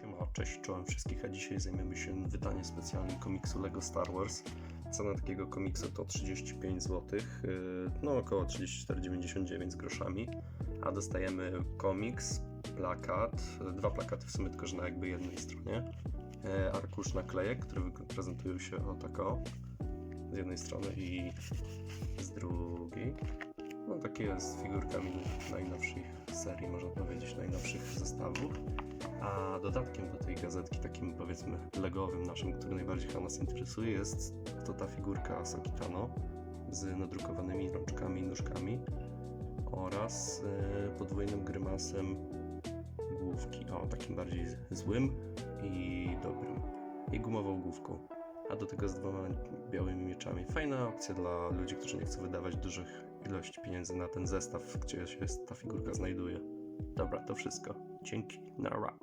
Siema, cześć, czołem wszystkich, a dzisiaj zajmiemy się wydaniem specjalnym komiksu LEGO Star Wars. Cena takiego komiksu to 35 zł, yy, no około 34,99 z groszami, a dostajemy komiks, plakat, dwa plakaty w sumie tylko, że na jakby jednej stronie, yy, arkusz naklejek, które prezentują się o tako z jednej strony i z drugiej. No takie z figurkami najnowszych serii, można powiedzieć, najnowszych zestawów. A dodatkiem do tej gazetki, takim powiedzmy legowym naszym, który najbardziej chyba nas interesuje, jest to ta figurka Sokitano z nadrukowanymi rączkami i nóżkami oraz e, podwójnym grymasem główki, o takim bardziej złym i dobrym i gumową główką. A do tego z dwoma białymi mieczami. Fajna opcja dla ludzi, którzy nie chcą wydawać dużych ilości pieniędzy na ten zestaw, gdzie się ta figurka znajduje. Dobra, to wszystko. Dzięki. Nara.